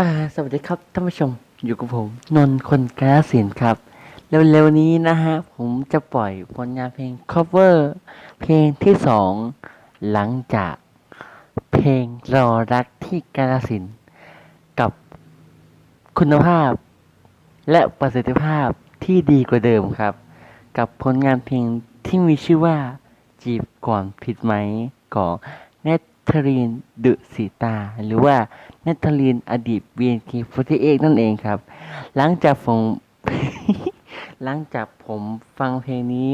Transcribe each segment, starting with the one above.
อ่าสวัสดีครับท่านผู้ชมอยู่กับผมนนท์คนกาฬสินครับ เร็วๆนี้นะฮะ ผมจะปล่อยผลงานเพลง cover เพลงที่สองหลังจากเพลงรอรักที่กาฬสินกับคุณภาพ และประสิทธิภาพที่ดีกว่าเดิมครับ กับผลงานเพลงที่มีชื่อว่าจีบก่อนผิดไหมของเนท ทรีนดุสีตา หรือว่าเนทรีนอดีต BNK48 นั่นเองครับ หลังจากผม หลังจากผมฟังเพลงนี้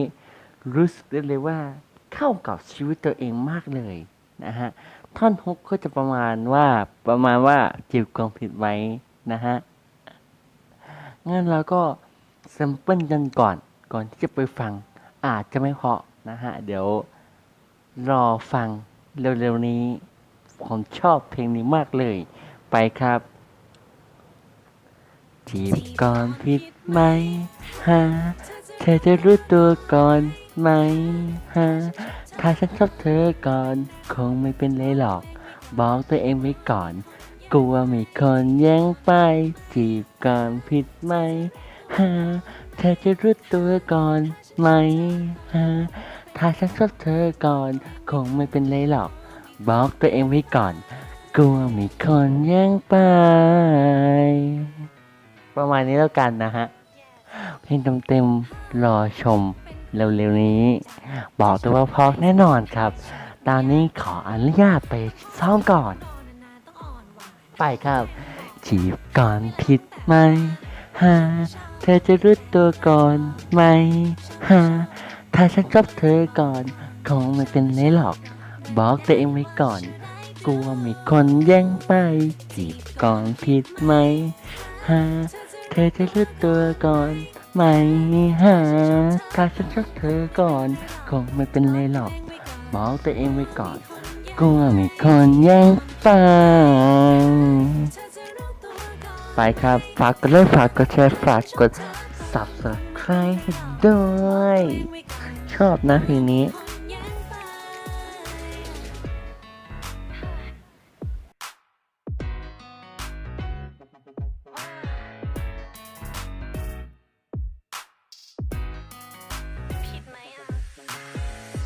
รู้สึกได้เลยว่าเข้ากับชีวิตตัวเองมากเลยนะฮะ ท่อนฮุกก็จะประมาณว่าประมาณว่าจีบกอนผิดไหมนะฮะ งั้นเราก็แซมเปิลกันก่อนก่อนที่จะไปฟัง อาจจะไม่เพาะนะฮะ เดี๋ยวรอฟัง เร็วๆนี้ ผมชอบเพลงนี้มากเลย ไปครับ จีบก่อนผิดไหมฮะเธอจะรู้ตัวก่อนไหมฮะถ้าฉันชอบเธอก่อน คงไม่เป็นไรหรอก บอกตัวเองไว้ก่อน กลัวมีคนแย่งไป จีบก่อนผิดไหมฮะเธอจะรู้ตัวก่อนไหมฮะ ถ้าฉันชอบเธอก่อน คงไม่เป็นไรหรอกบอกตัวเองไว้ก่อน กลัวมีคนแย่งไป ประมาณนี้แล้วกันนะฮะ เพลงเต็มๆรอชมเร็วๆนี้ บอกตัวว่าพราะแน่นอนครับ ตอนนี้ขออนุญาตไปซ้อมก่อน ไปครับ จีบก่อนผิดไหมฮะเธอจะรู้ตัวก่อนไหมฮะ ถ้าฉันชอบเธอก่อน คงไม่เป็นไรหรอก บอกตัวเองไว้ก่อน กลัวมีคนแย่งไปจีบก่อนผิดไหมฮะเธอจะรู้ตัวก่อนไหมฮะถ้าฉันชอบเธอก่อน คงไม่เป็นไรหรอก บอกตัวเองไว้ก่อน กลัวมีคนแย่งไปไปครับ ฝากกดไลค์ฝากกดแชร์ ฝากกด subscribe ให้ด้วย ชอบนะเพลงนี้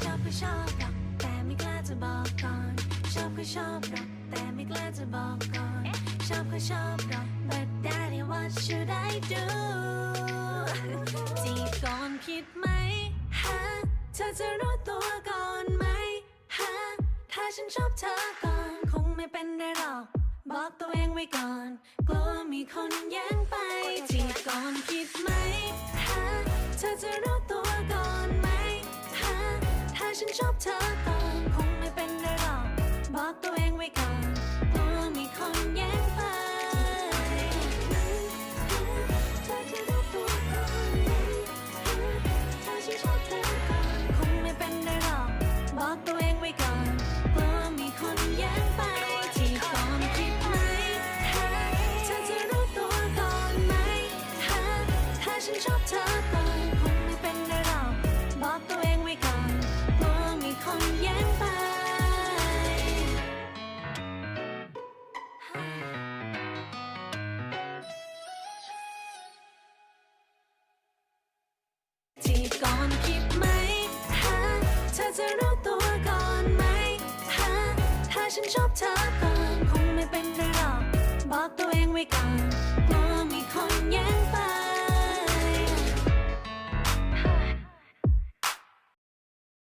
ชอบก็ชอบหรอกแต่ไม่กล้าจะบอกก่อน ชอบก็ชอบหรอกแต่ไม่กล้าจะบอกก่อน ชอบก็ชอบหรอก but daddy what should I do ผิดไหมฮะเธอจะรู้ตัวก่อนไหมฮะถ้าฉันชอบเธอก่อน คงไม่เป็นไรหรอก บอกตัวเองไว้ก่อน กลัวมีคนแย่งไปจีบก่อนผิดไหมฮะเธอจะรู้ตัวก่อนไหมฮะถ้าฉันชอบเธอ อนคิดไหมฮะเธอจะรู้ตัวก่อนไหมฮะถ้าฉันชอบเธอก่อนคงไม่เป็นไรหรอกบอกตัวเองไว้ก่อน